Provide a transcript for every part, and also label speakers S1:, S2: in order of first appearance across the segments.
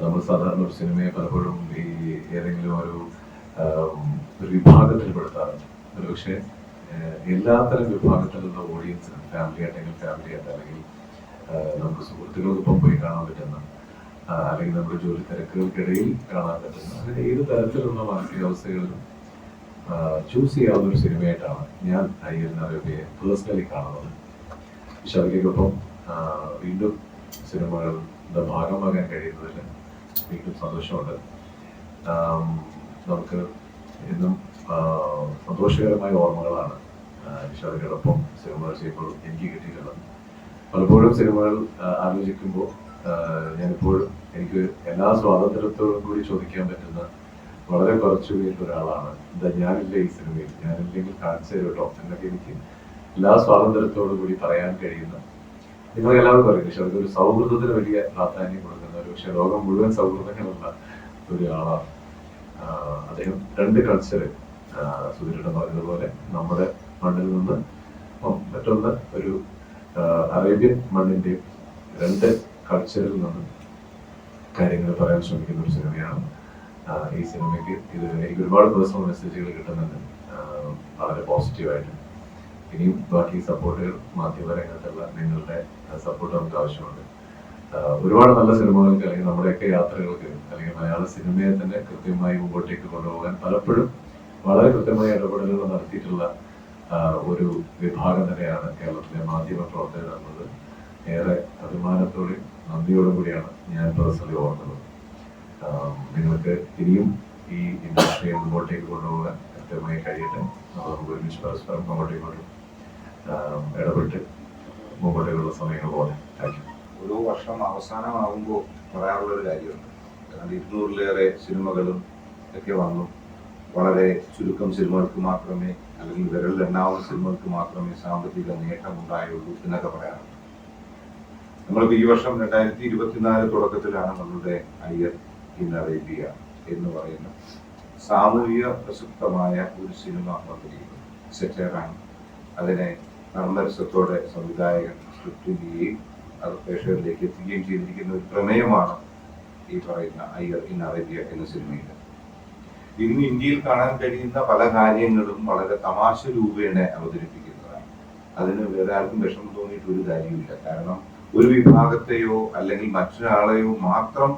S1: നമ്മൾ സാധാരണ ഒരു സിനിമയെ പലപ്പോഴും ഈ ഏതെങ്കിലും ഒരു ഒരു വിഭാഗത്തിൽ പെടുത്താറുണ്ട്. ഒരുപക്ഷെ എല്ലാത്തരം വിഭാഗത്തിലുള്ള ഓഡിയൻസ് ഫാമിലി ആയിട്ടെങ്കിൽ ഫാമിലി ആയിട്ട് അല്ലെങ്കിൽ നമുക്ക് സുഹൃത്തുക്കൾക്കൊപ്പം പോയി കാണാൻ പറ്റുന്ന അല്ലെങ്കിൽ നമ്മുടെ ജോലി തിരക്കുകൾക്കിടയിൽ കാണാൻ പറ്റുന്ന അങ്ങനെ ഏത് തരത്തിലുള്ള മാനസികാവസ്ഥകളിലും ചൂസ് ചെയ്യാവുന്ന ഒരു സിനിമയായിട്ടാണ് ഞാൻ അയ്യൽ നരബിയെ പേഴ്സണലി കാണുന്നത്. വിശാഖയ്ക്കൊപ്പം ആ, വീണ്ടും സിനിമകളുടെ ഭാഗമാകാൻ കഴിയുന്നതിൽ വീണ്ടും സന്തോഷമുണ്ട്. നമുക്ക് എന്നും സന്തോഷകരമായ ഓർമ്മകളാണ് വിശാഖയോടൊപ്പം സിനിമകൾ ചെയ്യുമ്പോൾ എനിക്ക് കിട്ടിയിട്ടുള്ളത്. പലപ്പോഴും സിനിമകൾ ആലോചിക്കുമ്പോൾ ഞാനിപ്പോഴും എനിക്ക് എല്ലാ സ്വാതന്ത്ര്യത്തോടും കൂടി ചോദിക്കാൻ പറ്റുന്ന വളരെ കുറച്ചു പേരിൽ ഒരാളാണ്. എന്താ ഞാനില്ല ഈ സിനിമയിൽ? ഞാനില്ലെങ്കിൽ കാണിച്ചു തരും കേട്ടോ എന്നൊക്കെ എനിക്ക് എല്ലാ സ്വാതന്ത്ര്യത്തോടു കൂടി പറയാൻ കഴിയുന്ന നിങ്ങൾ എല്ലാവർക്കും അറിയാം പക്ഷെ അതൊരു സൗഹൃദത്തിന് വലിയ പ്രാധാന്യം കൊടുക്കുന്ന ഒരു പക്ഷെ ലോകം മുഴുവൻ സൗഹൃദങ്ങളുള്ള ഒരു ആളാണ്. അദ്ദേഹം രണ്ട് കൾച്ചർ സുധീരട്ടൻ പറഞ്ഞതുപോലെ നമ്മുടെ മണ്ണിൽ നിന്ന് മറ്റൊന്ന് ഒരു അറേബ്യൻ മണ്ണിന്റെ രണ്ട് കൾച്ചറിൽ നിന്ന് കാര്യങ്ങൾ പറയാൻ ശ്രമിക്കുന്ന ഒരു സിനിമയാണ്. ഈ സിനിമയ്ക്ക് ഇത് എനിക്ക് ഒരുപാട് പേഴ്സണൽ മെസ്സേജുകൾ കിട്ടുന്നുണ്ട്. വളരെ പോസിറ്റീവായിട്ട് ഇനിയും ബാക്കി സപ്പോർട്ട് മാധ്യമരംഗത്തുള്ള നിങ്ങളുടെ സപ്പോർട്ട് നമുക്ക് ആവശ്യമുണ്ട്. ഒരുപാട് നല്ല സിനിമകൾക്ക് അല്ലെങ്കിൽ നമ്മുടെയൊക്കെ യാത്രകൾക്ക് അല്ലെങ്കിൽ മലയാള സിനിമയെ തന്നെ കൃത്യമായി മുമ്പോട്ടേക്ക് കൊണ്ടുപോകാൻ പലപ്പോഴും വളരെ കൃത്യമായ ഇടപെടലുകൾ നടത്തിയിട്ടുള്ള ഒരു വിഭാഗം തന്നെയാണ് കേരളത്തിലെ മാധ്യമ പ്രവർത്തകർ എന്നത്. ഏറെ അഭിമാനത്തോടെയും നന്ദിയോടും കൂടിയാണ് ഞാൻ പേഴ്സണലി ഓർക്കുന്നത്. നിങ്ങൾക്ക് ഇനിയും ഈ ഇൻഡസ്ട്രിയെ മുമ്പോട്ടേക്ക് കൊണ്ടുപോകാൻ കൃത്യമായി കഴിയട്ടെ. നമുക്ക് ഒരുമിച്ച് പരസ്പരം മുമ്പോട്ടേക്ക് ആഹ് ഇടപെട്ട് മുമ്പോട്ടേക്കുള്ള സമയങ്ങൾ പോലെ.
S2: ഓരോ വർഷം അവസാനമാകുമ്പോൾ പറയാറുള്ള ഒരു കാര്യമുണ്ട്. കാരണം ഇരുന്നൂറിലേറെ സിനിമകളും ഒക്കെ വന്നു. വളരെ ചുരുക്കം സിനിമകൾക്ക് മാത്രമേ അല്ലെങ്കിൽ വിരലിൽ എണ്ണാവുന്ന സിനിമകൾക്ക് മാത്രമേ സാമ്പത്തിക നേട്ടം ഉണ്ടായുള്ളൂ എന്നൊക്കെ പറയാറുണ്ട്. നമ്മളിപ്പോൾ ഈ വർഷം രണ്ടായിരത്തി ഇരുപത്തിനാല് തുടക്കത്തിലാണ് നമ്മളുടെ അയ്യർ ഇൻ അറേബ്യ എന്ന് പറയുന്ന സാമൂഹിക പ്രസക്തമായ ഒരു സിനിമ വന്നിരിക്കുന്നത് സെറ്റേറാണ് അതിനെ നർമ്മരസത്തോടെ സംവിധായകൻ സ്ക്രിപ്റ്റ് ചെയ്യുകയും അത് പ്രേക്ഷകരിലേക്ക് എത്തിക്കുകയും ചെയ്തിരിക്കുന്ന ഒരു പ്രമേയമാണ് ഈ പറയുന്ന അയ്യർ ഇൻ അറേബ്യ എന്ന സിനിമയിൽ. ഇന്ന് ഇന്ത്യയിൽ കാണാൻ കഴിയുന്ന പല കാര്യങ്ങളും വളരെ തമാശ രൂപേണ അവതരിപ്പിക്കുന്നതാണ്. അതിന് വേറെ ആർക്കും വിഷമം തോന്നിയിട്ട് ഒരു കാര്യമില്ല കാരണം ഒരു വിഭാഗത്തെയോ അല്ലെങ്കിൽ മറ്റൊരാളെയോ മാത്രം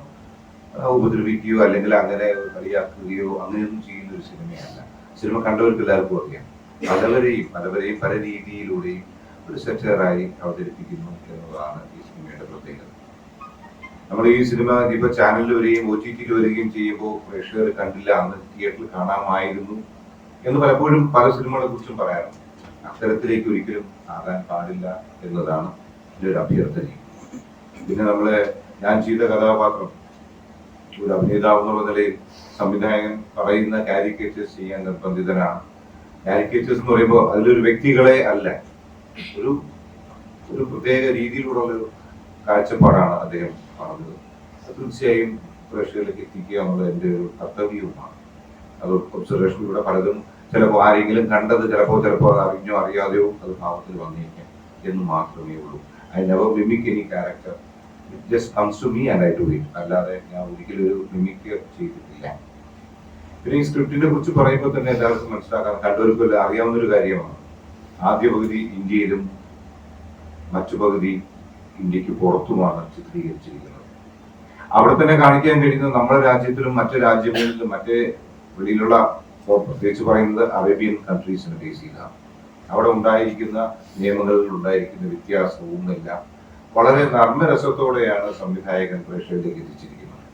S2: ഉപദ്രവിക്കുകയോ അല്ലെങ്കിൽ അങ്ങനെ കളിയാക്കുകയോ അങ്ങനെയൊന്നും ചെയ്യുന്ന ഒരു സിനിമയല്ല. സിനിമ കണ്ടവർക്ക് എല്ലാവർക്കും അറിയാം. പലവരെയും പലവരെയും പല രീതിയിലൂടെയും ഒരു സെറ്ററായി അവതരിപ്പിക്കുന്നു എന്നതാണ് ഈ സിനിമയുടെ പ്രത്യേകത. നമ്മൾ ഈ സിനിമ ഇപ്പൊ ചാനലിൽ വരികയും ഒ ടി ടിയിൽ വരികയും ചെയ്യുമ്പോൾ പ്രേക്ഷകർ കണ്ടില്ല അന്ന് തിയേറ്ററിൽ കാണാമായിരുന്നു എന്ന് പലപ്പോഴും പല സിനിമകളെ കുറിച്ചും പറയാറുണ്ട്. അത്തരത്തിലേക്ക് ഒരിക്കലും ആകാൻ പാടില്ല എന്നതാണ് എന്റെ ഒരു അഭ്യർത്ഥന. പിന്നെ നമ്മളെ ഞാൻ ചെയ്ത കഥാപാത്രം ഒരു അഭിനേതാവ് എന്നുള്ള നിലയിൽ സംവിധായകൻ പറയുന്ന കാരിക്കേച്ചേഴ്സ് ചെയ്യാൻ നിർബന്ധിതനാണ്. കാരിക്കേച്ചേഴ്സ് എന്ന് പറയുമ്പോൾ അതിലൊരു വ്യക്തികളെ അല്ല. ഒരു ഒരു പ്രത്യേക രീതിയിലുള്ള ഒരു കാഴ്ചപ്പാടാണ് അദ്ദേഹം പറഞ്ഞത്. അത് തീർച്ചയായും പ്രേക്ഷകരിലേക്ക് എത്തിക്കുക എന്നുള്ളത് എന്റെ ഒരു കർത്തവ്യവുമാണ്. അത് ഒബ്സർവേഷനിലൂടെ പലതും ചിലപ്പോൾ ആരെങ്കിലും കണ്ടത് ചിലപ്പോൾ ചിലപ്പോൾ അത് അറിഞ്ഞോ അറിയാതെയോ അത് ഭാവത്തിൽ വന്നിരിക്കാം എന്ന് മാത്രമേ ഉള്ളൂ. I never mimic any character it just comes to me and I to it അല്ലാതെ ഞാൻ ഒരിക്കലും ഒരു മിമിക് ചെയ്തിട്ടില്ല. പിന്നെ ഈ സ്ക്രിപ്റ്റിനെ കുറിച്ച് പറയുമ്പോൾ തന്നെ എല്ലാവർക്കും മനസ്സിലാക്കാൻ കണ്ടവർക്കും അറിയാവുന്ന ഒരു കാര്യമാണ്. ആദ്യ പകുതി ഇന്ത്യയിലും മറ്റു പകുതി ഇന്ത്യയ്ക്ക് പുറത്തുമാണ് ചിത്രീകരിച്ചിരിക്കുന്നത്. അവിടെ തന്നെ കാണിക്കാൻ കഴിയുന്നത് നമ്മുടെ രാജ്യത്തിലും മറ്റു രാജ്യങ്ങളിലും മറ്റേ വെളിയിലുള്ള പ്രത്യേകിച്ച് പറയുന്നത് അറേബ്യൻ കൺട്രീസിനെ ബേസ് ചെയ്താണ് അവിടെ ഉണ്ടായിരിക്കുന്ന നിയമങ്ങളിൽ ഉണ്ടായിരിക്കുന്ന വ്യത്യാസവും എല്ലാം വളരെ നർമ്മരസത്തോടെയാണ് സംവിധായകൻ പ്രേക്ഷകരിലേക്ക് എത്തിച്ചിരിക്കുന്നത്.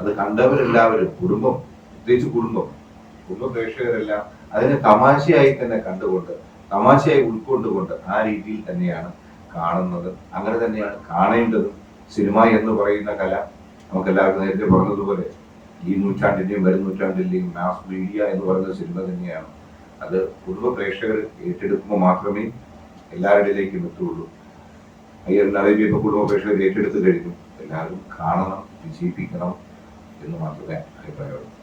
S2: അത് കണ്ടവരെല്ലാവരും കുടുംബം പ്രത്യേകിച്ച് കുടുംബം കുടുംബ പ്രേക്ഷകരെല്ലാം അതിനെ തമാശയായി തന്നെ കണ്ടുകൊണ്ട് തമാശയായി ഉൾക്കൊണ്ടുകൊണ്ട് ആ രീതിയിൽ തന്നെയാണ് കാണുന്നത്. അങ്ങനെ തന്നെയാണ് കാണേണ്ടതും. സിനിമ എന്ന് പറയുന്ന കല നമുക്ക് എല്ലാവർക്കും നേരത്തെ പറഞ്ഞതുപോലെ ഈ നൂറ്റാണ്ടിന്റെയും വരും നൂറ്റാണ്ടിന്റെയും മാസ് മീഡിയ എന്ന് പറയുന്ന സിനിമ തന്നെയാണ്. അത് കുടുംബ പ്രേക്ഷകർ ഏറ്റെടുക്കുമ്പോൾ മാത്രമേ എല്ലാവരുടെയിലേക്കും എത്തുള്ളൂ അയ്യർ അറേബ്യ കുടുംബ പ്രേക്ഷകർ ഏറ്റെടുത്ത് കഴിഞ്ഞു. എല്ലാവരും കാണണം വിജയിപ്പിക്കണം എന്ന് മാത്രമേ അഭിപ്രായമുള്ളൂ.